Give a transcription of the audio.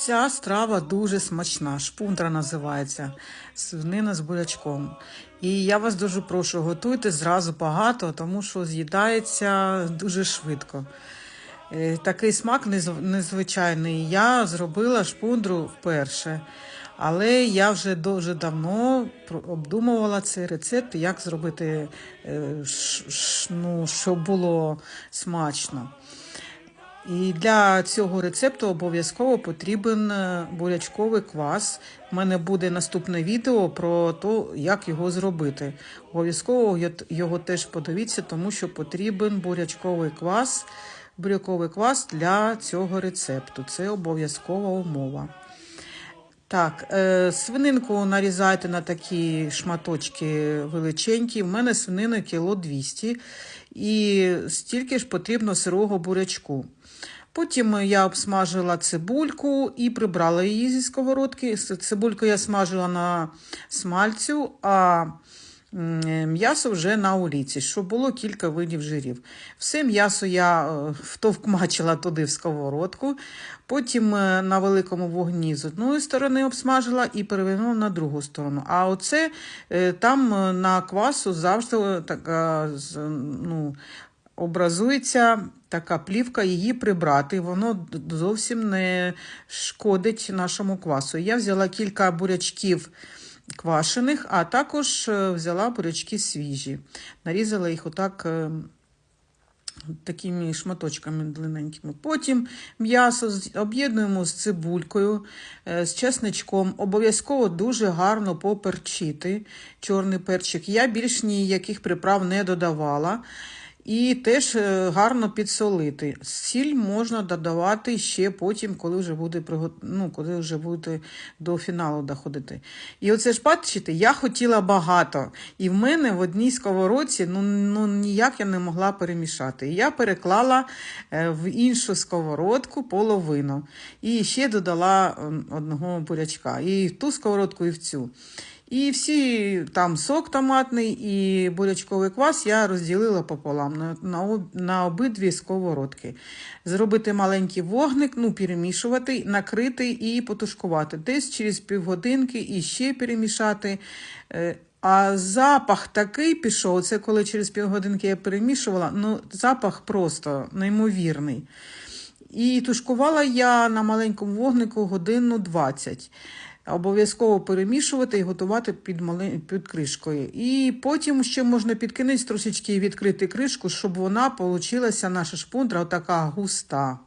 Ця страва дуже смачна. Шпундра називається свинина з бурячком. І я вас дуже прошу, готуйте зразу багато, тому що з'їдається дуже швидко. Е, Такий смак незвичайний. Я зробила шпундру вперше, але я вже дуже давно обдумувала цей рецепт, як зробити, е, ну, щоб було смачно. І для цього рецепту обов'язково потрібен е, бурячковий квас. У мене буде наступне відео про те, як його зробити. Обов'язково його теж подивіться, тому що потрібен бурячковий квас, буряковий квас для цього рецепту. Це обов'язкова умова. Так, е, свининку нарізайте на такі шматочки величенькі. У мене свинина кіло 200 і стільки ж потрібно сирого бурячку. Потім я обсмажила цибульку і прибрала її зі сковородки. Цибульку я смажила на смальцю, а м'ясо вже на оліці, щоб було кілька видів жирів. Все м'ясо я е, втовкмачила туди в сковородку, потім е, на великому вогні з одної сторони обсмажила і перевернула на другу сторону. А оце е, там на квасу завжди така ну, образується така плівка, її прибрати. Воно зовсім не шкодить нашому квасу. Я взяла кілька бурячків квашених, а також е, взяла бурячки свіжі. Нарізала їх отак. е, Такими шматочками длинненькими. Потім м'ясо об'єднуємо з цибулькою, е, з чесничком. Обов'язково дуже гарно поперчити чорний перчик. Я більш ніяких приправ не додавала. І теж е, гарно підсолити. Сіль можна додавати ще потім, коли вже буде ну, коли вже буде до фіналу доходити. І оце ж бачите, я хотіла багато. І в мене в одній сковородці ну, ну ніяк я не могла перемішати. І я переклала е, в іншу сковородку половину. І ще додала одного бурячка. І в ту сковородку, і в цю. І всі там сок томатний і бурячковий квас я розділила пополам на, на, на обидві сковородки. Зробити маленький вогник, ну, перемішувати, накрити і потушкувати. Десь через півгодинки і ще перемішати. Е, А запах такий пішов, це коли через півгодинки я перемішувала, ну запах просто неймовірний. І тушкувала я на маленькому вогнику годину 20. Обов'язково перемішувати і готувати під, мали... під кришкою. І потім ще можна підкинути трошечки і відкрити кришку, щоб вона получилася, наша шпундра, така густа.